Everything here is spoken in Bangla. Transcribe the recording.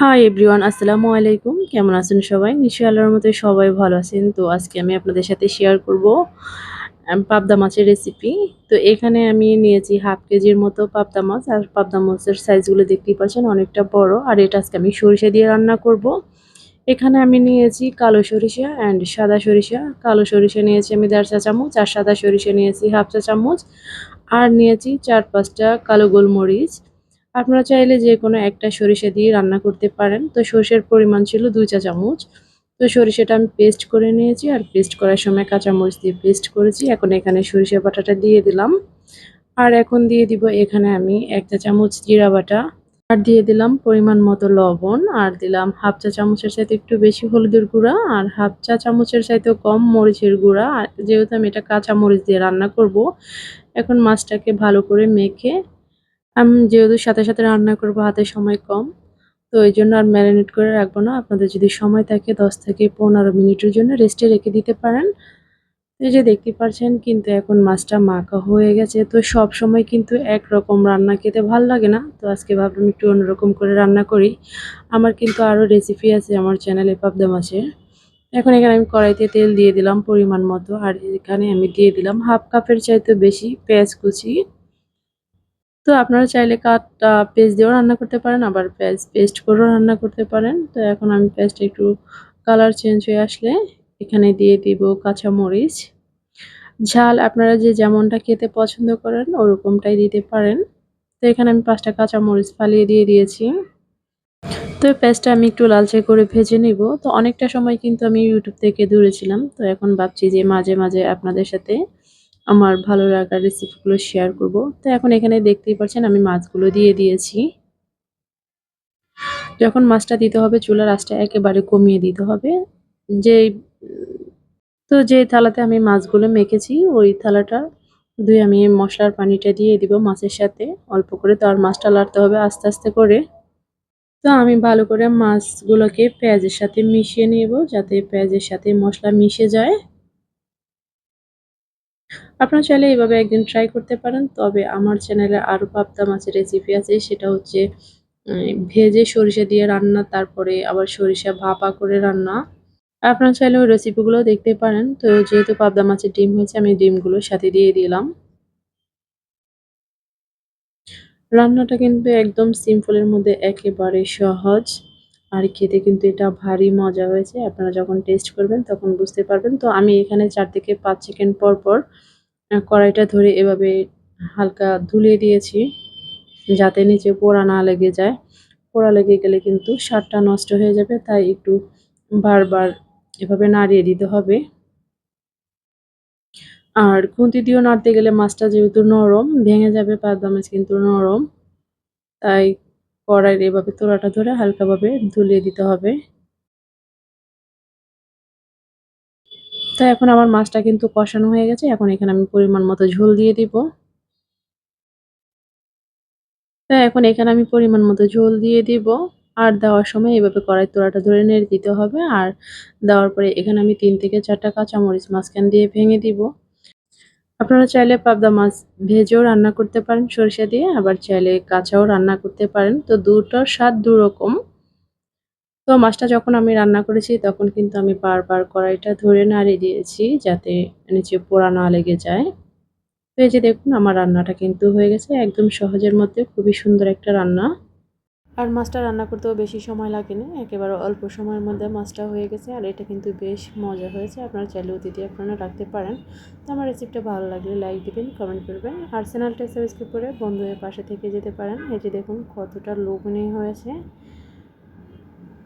হাই এভরিওয়ান আসসালামু আলাইকুম। কেমন আছেন সবাই? নিশ্চয়ই আল্লাহর মতো সবাই ভালো আছেন। তো আজকে আমি আপনাদের সাথে শেয়ার করব পাবদা মাছের রেসিপি তো এখানে আমি নিয়েছি হাফ কেজির মতো পাবদা মাছ। আর পাবদা মাছের সাইজগুলো দেখতেই পাচ্ছেন অনেকটা বড়। আর এটা আজকে আমি সরিষা দিয়ে রান্না করব। এখানে আমি নিয়েছি কালো সরিষা অ্যান্ড সাদা সরিষা। কালো সরিষা নিয়েছি আমি দেড় চা চামচ। আর সাদা সরিষা নিয়েছি হাফ চা চামচ। আর নিয়েছি চার পাঁচটা কালো গোলমরিচ। আপনারা চাইলে যে কোনো একটা সরিষা দিয়ে রান্না করতে পারেন। তো সরিষার পরিমাণ ছিল দুই চা চামচ। তো সরিষাটা আমি পেস্ট করে নিয়েছি আর পেস্ট করার সময় কাঁচামরিচ দিয়ে পেস্ট করেছি। এখন এখানে সরিষা বাটাটা দিয়ে দিলাম। আর এখন দিয়ে দিব এখানে আমি এক চা চামচ জিরা বাটা। আর দিয়ে দিলাম পরিমাণ মতো লবণ। আর দিলাম হাফ চা চামচের সাথে একটু বেশি হলুদের গুঁড়া। আর হাফ চা চামচের চাইতেও কম মরিচের গুঁড়া। আর যেহেতু আমি এটা কাঁচা মরিচ দিয়ে রান্না করব, এখন মাছটাকে ভালো করে মেখে আমি যেহেতু সাথে সাথে রান্না করব, হাতে সময় কম, তো এই জন্য আর ম্যারিনেট করে রাখব না। আপনাদের যদি সময় থাকে দশ থেকে পনেরো মিনিটের জন্য রেস্টে রেখে দিতে পারেন। এই যে দেখতে পাচ্ছেন, কিন্তু এখন মাছটা মাখা হয়ে গেছে। তো সব সময় কিন্তু একরকম রান্না খেতে ভালো লাগে না। তো আজকে ভাবলাম একটু অন্যরকম করে রান্না করি। আমার কিন্তু আরও রেসিপি আছে আমার চ্যানেলে পাবদা মাছের। এখন এখানে আমি কড়াইতে তেল দিয়ে দিলাম পরিমাণ মতো। আর এখানে আমি দিয়ে দিলাম হাফ কাপের চাইতে বেশি পেঁয়াজ কুচি। তো আপনারা চাইলে কাঠটা পেস্ট দিয়েও রান্না করতে পারেন, আবার পেঁয়াজ পেস্ট করেও রান্না করতে পারেন। তো এখন আমি পেঁয়াজটা একটু কালার চেঞ্জ হয়ে আসলে এখানে দিয়ে দিব কাঁচামরিচ। ঝাল আপনারা যে যেমনটা খেতে পছন্দ করেন, ওরকমটাই দিতে পারেন। তো এখানে আমি পাঁচটা কাঁচামরিচ ফালিয়ে দিয়ে দিয়েছি। তো পেঁয়াজটা আমি একটু লালচে করে ভেজে নিব। তো অনেকটা সময় কিন্তু আমি ইউটিউব থেকে দূরে ছিলাম। তো এখন ভাবছি যে মাঝে মাঝে আপনাদের সাথে আমার ভালো লাগার রেসিপিগুলো শেয়ার করব। তো এখন এখানে দেখতেই পাচ্ছেন আমি মাছগুলো দিয়ে দিয়েছি। যখন মাছটা দিতে হবে, চুলার আঁচটা একেবারে কমিয়ে দিতে হবে। যে তো যে থালাতে আমি মাছগুলো মেখেছি, ওই থালাটা ধুয়ে আমি মশলার পানিটা দিয়ে দিব মাছের সাথে। অল্প করে তো আর মাছটা লাড়তে হবে আস্তে আস্তে করে। তো আমি ভালো করে মাছগুলোকে পেঁয়াজের সাথে মিশিয়ে নেব, যাতে পেঁয়াজের সাথে মশলা মিশে যায়। আপনারা চাইলে এভাবে একদিন ট্রাই করতে পারেন। তবে আমার চ্যানেলে আরও পাবদা মাছের রেসিপি আছে, সেটা হচ্ছে ভেজে সরিষা দিয়ে রান্না, তারপরে আবার সরিষা ভাপা করে রান্না। আপনারা চাইলে ওই রেসিপিগুলো দেখতে পারেন। তো যেহেতু পাবদা মাছের ডিম হয়েছে, আমি ডিমগুলো সাথে দিয়ে দিলাম। রান্নাটা কিন্তু একদম সিম্পলের মধ্যে একেবারে সহজ। আর খেতে কিন্তু এটা ভারী মজা হয়েছে। আপনারা যখন টেস্ট করবেন, তখন বুঝতে পারবেন। তো আমি এখানে চার থেকে পাঁচ সেকেন্ড পর পর কড়াইটা ধরে এভাবে হালকা ধুলিয়ে দিয়েছি যাতে নিচে পোড়া না লেগে যায়। পোড়া লেগে গেলে কিন্তু স্বাদটা নষ্ট হয়ে যাবে, তাই একটু বারবার এভাবে নাড়িয়ে দিতে হবে। আর খুন্তি দিয়েও নাড়তে গেলে মাছটা যেহেতু নরম, ভেঙে যাবে, পাবদা মাছ কিন্তু নরম। তাই কড়াইয়ের এভাবে তোড়াটা ধরে হালকাভাবে ধুলিয়ে দিতে হবে। তো এখন আমার মাছটা কিন্তু কষানো হয়ে গেছে। এখন এখানে আমি পরিমাণ মতো ঝোল দিয়ে দিব। তো এখন এখানে আমি পরিমাণ মতো ঝোল দিয়ে দিব। আর দেওয়ার সময় এভাবে কড়াই তোড়াটা ধরে নেড়ে দিতে হবে। আর দেওয়ার পরে এখানে আমি তিন থেকে চারটা কাঁচামরিচ মাঝখান দিয়ে ভেঙে দিব। আপনারা চাইলে পাবদা মাছ ভেজেও রান্না করতে পারেন সরিষা দিয়ে। আবার চাইলে কাঁচাও রান্না করতে পারেন। তো দুটোর স্বাদ দুরকম। তো মাছটা যখন আমি রান্না করেছি, তখন কিন্তু আমি বারবার কড়াইটা ধরে নাড়িয়ে দিয়েছি যাতে নিচে পোড়া না লেগে যায়। তো এই যে দেখুন, আমার রান্নাটা কিন্তু হয়ে গেছে একদম সহজের মধ্যে, খুবই সুন্দর একটা রান্না। আর মাছটা রান্না করতেও বেশি সময় লাগেনি, একেবারে অল্প সময়ের মধ্যে মাছটা হয়ে গেছে। আর এটা কিন্তু বেশ মজা হয়েছে, আপনারা চাইলে অতিথি আপনারা রাখতে পারেন। তো আমার রেসিপিটা ভালো লাগলে লাইক দেবেন, কমেন্ট করবেন। আর চ্যানেলটা সাবস্ক্রাইব করে বন্ধুদের পাশে থেকে যেতে পারেন। এই যে দেখুন, কতটা লোভনীয় হয়েছে।